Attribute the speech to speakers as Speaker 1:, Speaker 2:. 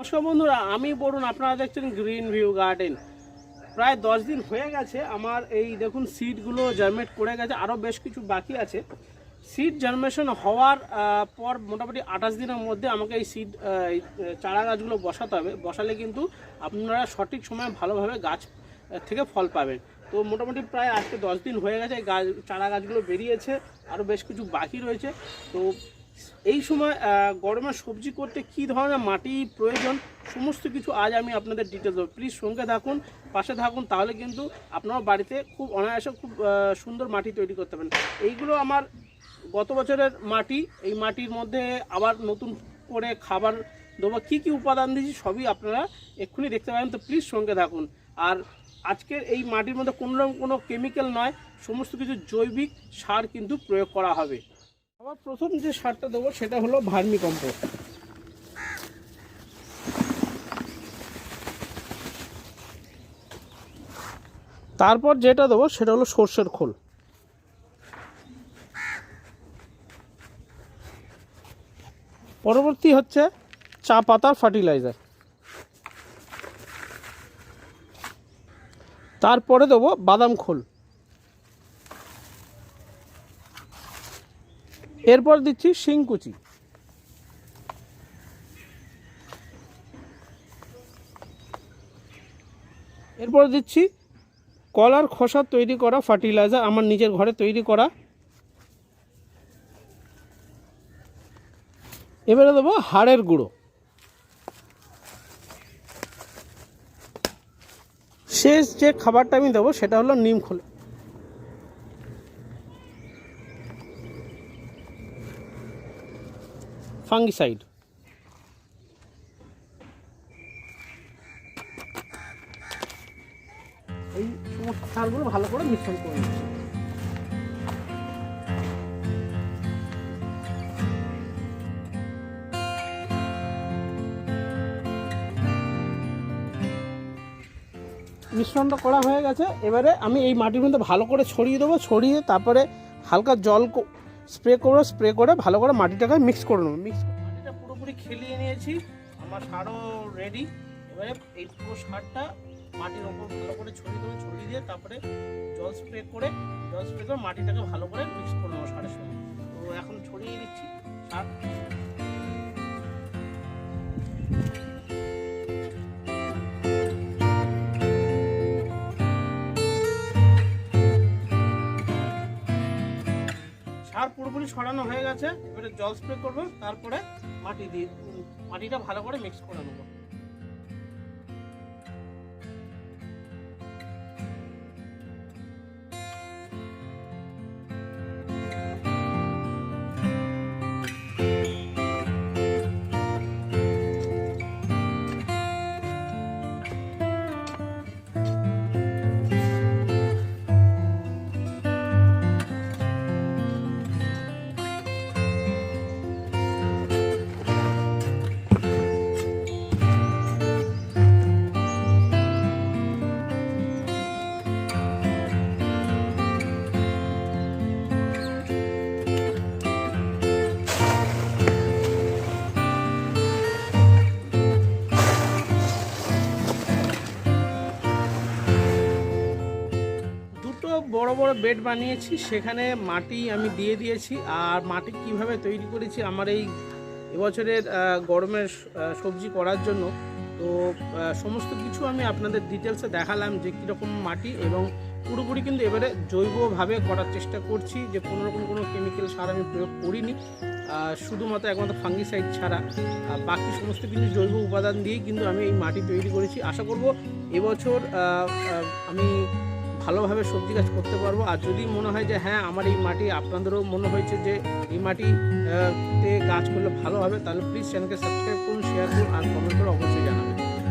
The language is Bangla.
Speaker 1: নমস্কার বন্ধুরা, আমি বলুন আপনারা দেখছেন গ্রিন ভিউ গার্ডেন প্রায় দশ দিন হয়ে গেছে, আমার এই দেখুন সিডগুলো জার্মেট করে গেছে আরও বেশ কিছু বাকি আছে। সিড জার্মেশন হওয়ার পর মোটামুটি আঠাশ দিনের মধ্যে আমাকে এই সিড চারা গাছগুলো বসাতে হবে। বসালে কিন্তু আপনারা সঠিক সময়ে ভালোভাবে গাছ থেকে ফল পাবেন। তো মোটামুটি প্রায় আজকে দশ দিন হয়ে গেছে গাছ, চারা গাছগুলো বেরিয়েছে আরও বেশ কিছু বাকি রয়েছে। তো এই সময় আহ, গরমের সবজি করতে কি ধরনের মাটি প্রয়োজন সমস্ত কিছু আজ আমি আপনাদের ডিটেলস দেবো। প্লিজ সঙ্গে থাকুন পাশে থাকুন তাহলে কিন্তু আপনার বাড়িতে খুব অনায়াসে খুব সুন্দর মাটি তৈরি করতে পারেন এইগুলো আমার গত বছরের মাটি এই মাটির মধ্যে আবার নতুন করে খাবার দেবো। কী কী উপাদান দিয়েছি সবই আপনারা এক্ষুনি দেখতে পাবেন তো প্লিজ সঙ্গে থাকুন। আর আজকের এই মাটির মধ্যে কোনো রকম কোনো কেমিক্যাল নয় সমস্ত কিছু জৈবিক সার কিন্তু প্রয়োগ করা হবে। আবার প্রথম যে সারটা দেবো সেটা হলো ভার্মি কম্পোস্ট। তারপর যেটা দেবো সেটা হলো সর্ষের খোল। পরবর্তী হচ্ছে চা পাতার ফার্টিলাইজার। তারপরে দেবো বাদাম খোল। এরপর দিচ্ছি শিংকুচি। এরপর দিচ্ছি কলার খোসা তৈরি করা ফার্টিলাইজার, আমার নিজের ঘরে তৈরি করা। এবারে দেবো হাড়ের গুঁড়ো। শেষ যে খাবারটা আমি দেবো সেটা হলো নিম খোল। ফাঙ্গিসাইড। এই সমস্ত সারগুলো ভালো করে মিশ্রণ করে নিচ্ছি মিশ্রণটা করা হয়ে গেছে। এবারে আমি এই মাটির মধ্যে ভালো করে ছড়িয়ে দেবো। ছড়িয়ে তারপরে হালকা জল স্প্রে করব স্প্রে করে ভালো করে মাটিটাকে মিক্স করে নেব মিক্স মাটিটা পুরোপুরি খেলিয়ে নিয়েছি, আমার সারও রেডি এবারে এই পুরো সারটা মাটির ওপর ভালো করে ছড়িয়ে দেবো, ছড়িয়ে দিয়ে তারপরে জল স্প্রে করে, জল স্প্রে করে মাটিটাকে ভালো করে মিক্স করে নেব সারের সঙ্গে। তো এখন ছড়িয়ে দিচ্ছি, সার সার পুরোপুরি ছড়ানো হয়ে গেছে, এবারে জল স্প্রে করব, তারপরে মাটি দিয়ে মাটিটা ভালো করে মিক্স করে নেব। বড় বড় বেড বানিয়েছি, সেখানে মাটি আমি দিয়ে দিয়েছি আর মাটি কীভাবে তৈরি করেছি আমার এই এবছরের গরমের সবজি করার জন্য। তো সমস্ত কিছু আমি আপনাদের ডিটেলসে দেখালাম যে কীরকম মাটি এবং পুরোপুরি কিন্তু এবারে জৈবভাবে করার চেষ্টা করছি যে কোনো রকম কোনো কেমিক্যাল সার আমি প্রয়োগ করিনি। শুধুমাত্র একমাত্র ফাঙ্গিসাইড ছাড়া। বাকি সমস্ত কিছু জৈব উপাদান দিয়েই কিন্তু আমি এই মাটি তৈরি করেছি। আশা করব এবছর আমি ভালোভাবে সবজি গাছ করতে পারব। আর যদি মনে হয় যে হ্যাঁ আমার এই মাটি আপনাদেরও মনে হয়েছে যে, এই মাটিতে গাছ করলে ভালো হবে, তাহলে প্লিজ চ্যানেলকে সাবস্ক্রাইব করুন শেয়ার করুন, আর কমেন্ট করে অবশ্যই জানাবেন।